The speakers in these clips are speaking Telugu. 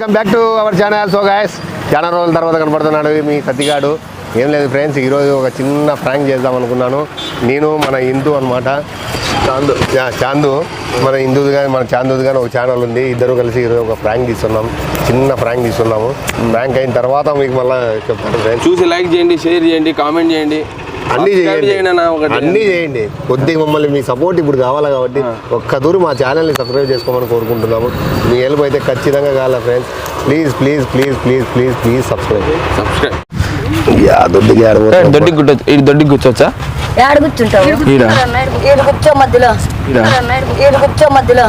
Welcome back to our channel so guys చాలా రోజుల తర్వాత కనపడుతున్నాడు మీ సత్తిగాడు ఏం లేదు ఫ్రెండ్స్ ఈరోజు ఒక చిన్న ప్రాంక్ చేద్దాం అనుకున్నాను. నేను మన హిందూ అనమాట చాందు. చాందు. మన హిందూది కానీ మన చాందుది కానీ ఒక ఛానల్ ఉంది. ఇద్దరు కలిసి ఈరోజు ఒక ప్రాంక్ తీస్తున్నాం. చిన్న ప్రాంక్ తీస్తున్నాము. ప్రాంక్ అయిన తర్వాత మీకు మళ్ళీ చెప్తాను ఫ్రెండ్స్ చూసి లైక్ చేయండి షేర్ చేయండి కామెంట్ చేయండి. అన్నీ చేయండి. అన్న చేయండి. కొద్దిగా మమ్మల్ని మీ సపోర్ట్ ఇప్పుడు కావాలి కాబట్టి ఒక్క దూరు మా ఛానల్ని సబ్స్క్రైబ్ చేసుకోమని కోరుకుంటున్నాము. మీ హెల్ప్ అయితే ఖచ్చితంగా కావాలా friends please please please please please please subscribe subscribe దొడ్డికి దొడ్డి కూర్చో ఇది దొడ్డి కూర్చోవచ్చా ఏడ కూర్చుంటావు ఈడ? ఏడు కూర్చో మధ్యలో. ఈడ? ఏడు కూర్చో మధ్యలో.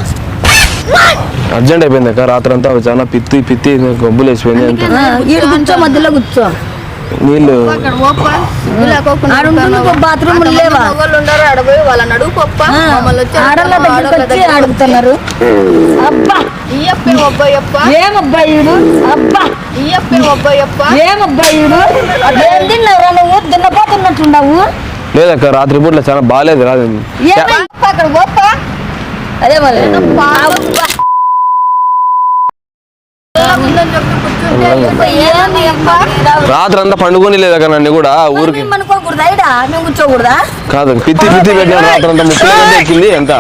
అర్జెంట్ అయిపోయింది అక్క రాత్రి అంతా చాలా పిత్తి పిత్తి గబ్బులు వేసిపోయింది కూర్చో మధ్యలో కూర్చో నీళ్ళు. బాత్రూమ్ లేవా? వాళ్ళని అడుగు పప్ప. మమ్మల్ని వచ్చి ఆడల దగ్గరికి వచ్చి అడుగుతున్నారు. అబ్బా! ఇయ్యప్పే ఒబ్బయ్యప్ప ఏమబ్బాయిడు అబ్బా! ఇయ్యప్పే ఒబ్బయ్యప్ప ఏమబ్బాయిడు ఏం తిన్నావురా నువ్వు? తిన్నపోతున్నట్టున్నావు లేదక్క రాత్రి పూట్ల చాలా బాగాలేదు రాదు ఏమై అక్కడ గొప్ప అదే మరి. ఏమి రాత్రి అంతా పండుకొని లేదక్క నన్ను కూడా ఊరికి. కాదు పిత్తి పిత్తి పెట్టిన రాత్రి అంతా ముప్పై గంట ఎక్కింది ఎంత?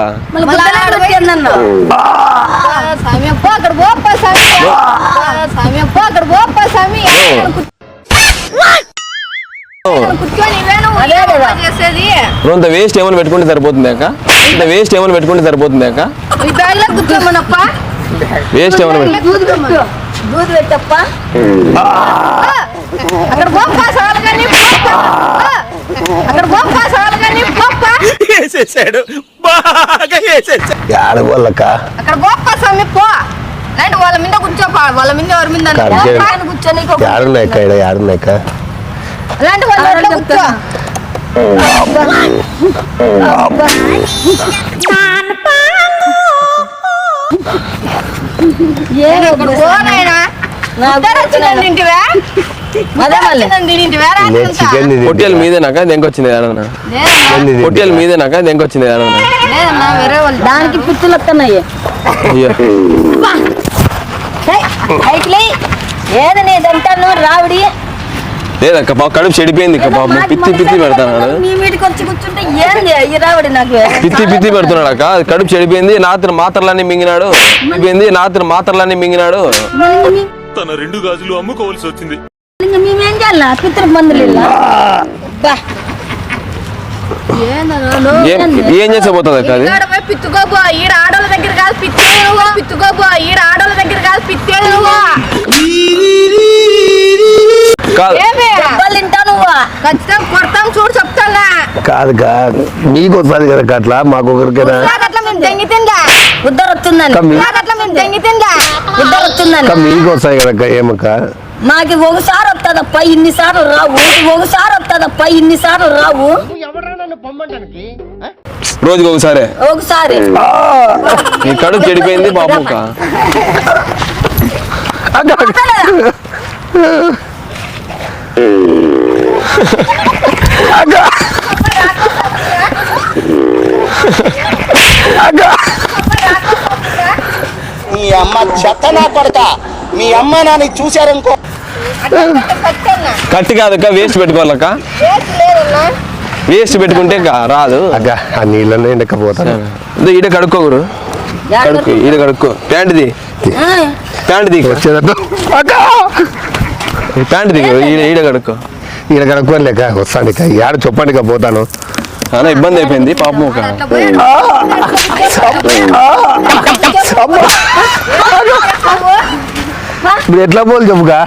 ఇంత వేస్ట్ ఏమైనా పెట్టుకుంటే సరిపోతుంది అక్క? ఇంత వేస్ట్ ఏమైనా పెట్టుకుంటే సరిపోతుంది అక్క? వేస్ట్ ఏమైనా దూది పెట్టు దూది పెట్టప్ప అక్కడ గొప్ప సాలు కానీ అక్కడ గొప్ప సాలు కానీ గొప్ప ఆడవాళ్ళక అక్కడ గొప్ప స్వామి పో. లేదంటే వాళ్ళ మీద కూర్చోపా వాళ్ళ మీద ఎవరి మీద కూర్చొని ఆడున్నాయక్క ఇక్కడ ఆడున్నాయక్క అలాంటి వాళ్ళ కూర్చో. ఇక్కడ పో పొట్టేలు మీదేనాక దెంకొచ్చింది ఏడన్నా లేదన్నా పొట్టేలు మీదేనాక దెంకొచ్చింది వాళ్ళు దానికి పిత్తులు వస్తున్నాయి ఏది నీ దంటాను రావిడి. లేదక్క పాప కడుపు చెడిపోయింది ఇక పాపం పిత్తి పిత్తి పెడతాడు నీ మీటికి వచ్చి కూర్చుంటే ఏంది ఈ రావిడి నాకు పిత్తి పిత్తి పెడుతున్నాడు అక్క అది కడుపు చెడిపోయింది నాత్రి మాత్రలన్నీ మింగినాడు చెడిపోయింది నాత్రి మాత్రలన్నీ మింగినాడు తన రెండు గాజులు అమ్ముకోవాల్సి వచ్చింది మేమేం చేయాలి మందులు ఏం ఏం చేసే పోతుంది అక్క అది ఈడ ఆడోళ్ళ దగ్గర కాదు నువ్వు పిత్తుకోపో ఈడ ఆడోళ్ళ దగ్గర కాదు నువ్వు కాదు. కాదు కా మీకు వస్తుంది కదా. అట్లా మాకు అక్క, మీకు వస్తాయి కదక్క ఏమక్క? మాకి ఒకసారి వస్తుందప్ప ఇన్నిసార్లు రావు. ఒకసారి వస్తుందప్ప ఇన్నిసార్లు రావు. రోజుకి ఒకసారి? ఒకసారి. నీ కడుపు చెడిపోయింది అక్క మీ అమ్మ చెత్త నా కొడక మీ అమ్మ నాని చూశారనుకో. కత్తి కాదక్క వేస్ట్ పెట్టుకోవాలక్క వేస్ట్ పెట్టుకుంటే రాదు. అక్క ఆ నీళ్ళని ఎండకపోతాను. ఇదో ఈడ కడుక్కోగురు కడుక్కో ఈడ కడుక్కో. ప్యాంట్ ది ఆ, ప్యాంట్ దిగు వచ్చేదట్టు. అక్క! ప్యాంట్ దిగు ఈడ ఈడ కడుక్కో. ఈడ కనుక్కోని లేక వస్తాను ఇక. ఆడ చెప్పండి పోతాను. చాలా ఇబ్బంది అయిపోయింది పాపం ఒక ఇప్పుడు ఎట్లా పోలు చెప్పుగా.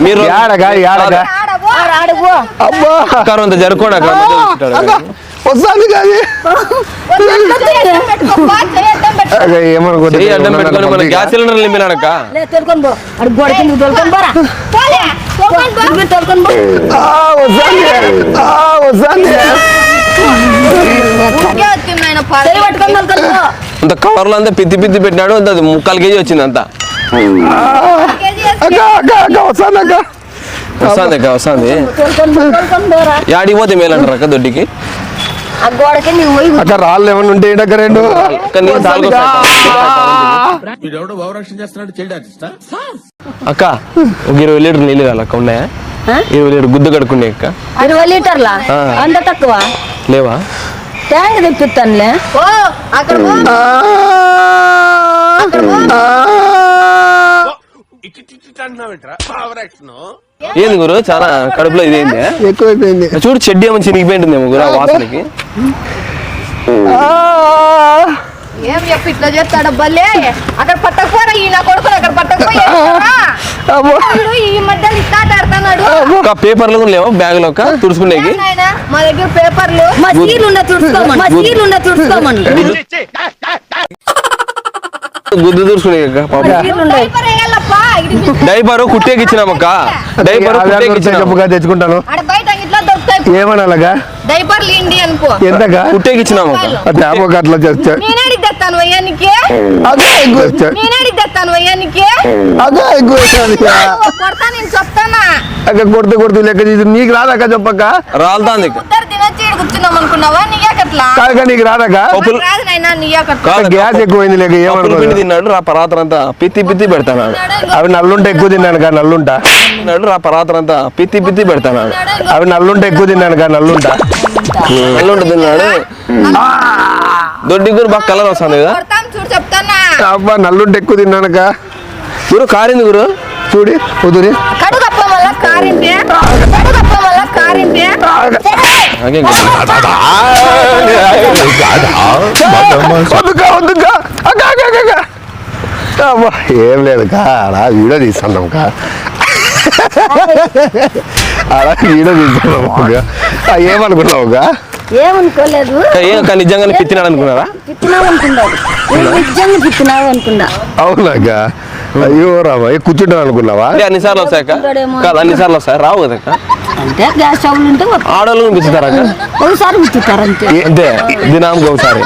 మీరు ఆడగా ఆడగా అబ్బా! జరుకోండి వస్తాను కాదు గ్యాస్ సిలిండర్ నింపినాడక్క తోలుకొని పో. అడు గోడ కింద తోలుకొని పోరా. తోలుకొని అంత కవర్లో అంతా పిత్తి పిత్తి పెట్టినాడు అంత అది ముక్కాలు కేజీ వచ్చింది. అంతా వస్తుంది అక్క వస్తుంది. యాడికి పోతే మేలంటారు అక్క దొడ్డికి? ఆ గోడకి నువ్వు పోయి అక్క రాళ్ళు ఏమన్నా ఉంటే ఏంటక్క రెండు. అక్క ఒక ఇరవై లీటర్ నీళ్ళు కావాలి అక్క ఉన్నాయా? ఇరవై లీటర్ గుద్ద కడుక్కునే అక్క. ఇరవై లీటర్లా. అంత తక్కువ? లేవా? ట్యాంక్ తెప్పిస్తానులే. ఏంది గురు? చాలా కడుపులో ఇదేంది ఎక్కువైపోయింది. చూడు చెడ్డి ఏమో చినిగిపోయింటుందేమో గురు ఆ వాసనకి. ఏం చెప్పి ఇట్లా చేస్తాడు బల్లే? అక్కడ పట్టకపోరా ఈ నా కొడుకుని అక్కడ పట్టకపోయి వీడు ఈ మధ్యలో ఇట్లా ఆడుతున్నాడు. ఒక పేపర్లు కూడా లేవా? బ్యాగ్లో ఒక తుడుచుకునేకి నాయనా, మా దగ్గర పేపర్లు. మా సీలున్న తుడుచుకోమని. మా సీలున్న తుడుచుకోమని. గుద్దు తుడుచుకునే పాపం. డైపర్ కుట్టేకి ఇచ్చినామక్క డైపర్ కుట్టేకి ఇచ్చినాము చెప్పుగా తెచ్చుకుంటాను. ఏమనాలగా? డైపర్లు ఇండి అనుకో. ఎంతగా? కుట్టేకి ఇచ్చినాము అక్క ట్యాప్ అట్లా చేస్తా నేనేడికి తెస్తాను వయ్యానికి అదే ఎక్కువ నేనేడికి తెస్తాను వయ్యానికి అదే ఎక్కువ కొడతా నేను చెప్తానా? అక్క కొడితే కొడుతూ లెక్క చేసి నీకు రాదక్క చెప్పక్క? రాలుతాంది. కూర్చున్నాం అనుకున్నావా? నీయాకట్లా? నీకు రాదక్క? పప్పులు రాదు నాయనా నీయాకట్లా. కాదు గ్యాస్ ఎక్కువైంది లేక పప్పులు పిండి ఏమనుకో తిన్నాడు రా పరాత్రం అంతా పిత్తి పిత్తి పెడతాను అవి నల్లుంటే ఎక్కువ తిన్నాను కా నల్లుంటా? తిన్నాడు రా పరాత్రం అంతా పిత్తి పిత్తి పెడతాను అవి నల్లుంటే ఎక్కువ తిన్నాను కా నల్లుంటా? నల్లుంట తిన్నాడు. దొడ్డి గురు బాగా కలర్ వస్తుంది కదా? కొడతాం చూడు చెప్తానా అబ్బా నల్లుంటే ఎక్కువ తిన్నాను కా గురు కారింది గురు. చూడి కుదురి ఏం లేదు కా అలా వీడియో తీస్తున్నాం కా అలా వీడియో తీస్తున్నాం ఏమనుకున్నావు కా ఏమనుకోలేదు నిజంగానే పిత్తినాడు అనుకున్నారా అనుకున్నాడు నిజంగా అనుకున్నా. అవునాక అయ్యో రామా ఏ కూర్చుంటాను అనుకున్నావా? అంటే అన్ని సార్లు వస్తాయక్క కాదు అన్ని సార్లు వస్తాయి రావు కదా అంటే గ్యాస్ స్టవ్లు ఉంటే ఆడవాళ్ళు ఒకసారి అంతే. అంతే దినానికి ఒకసారి.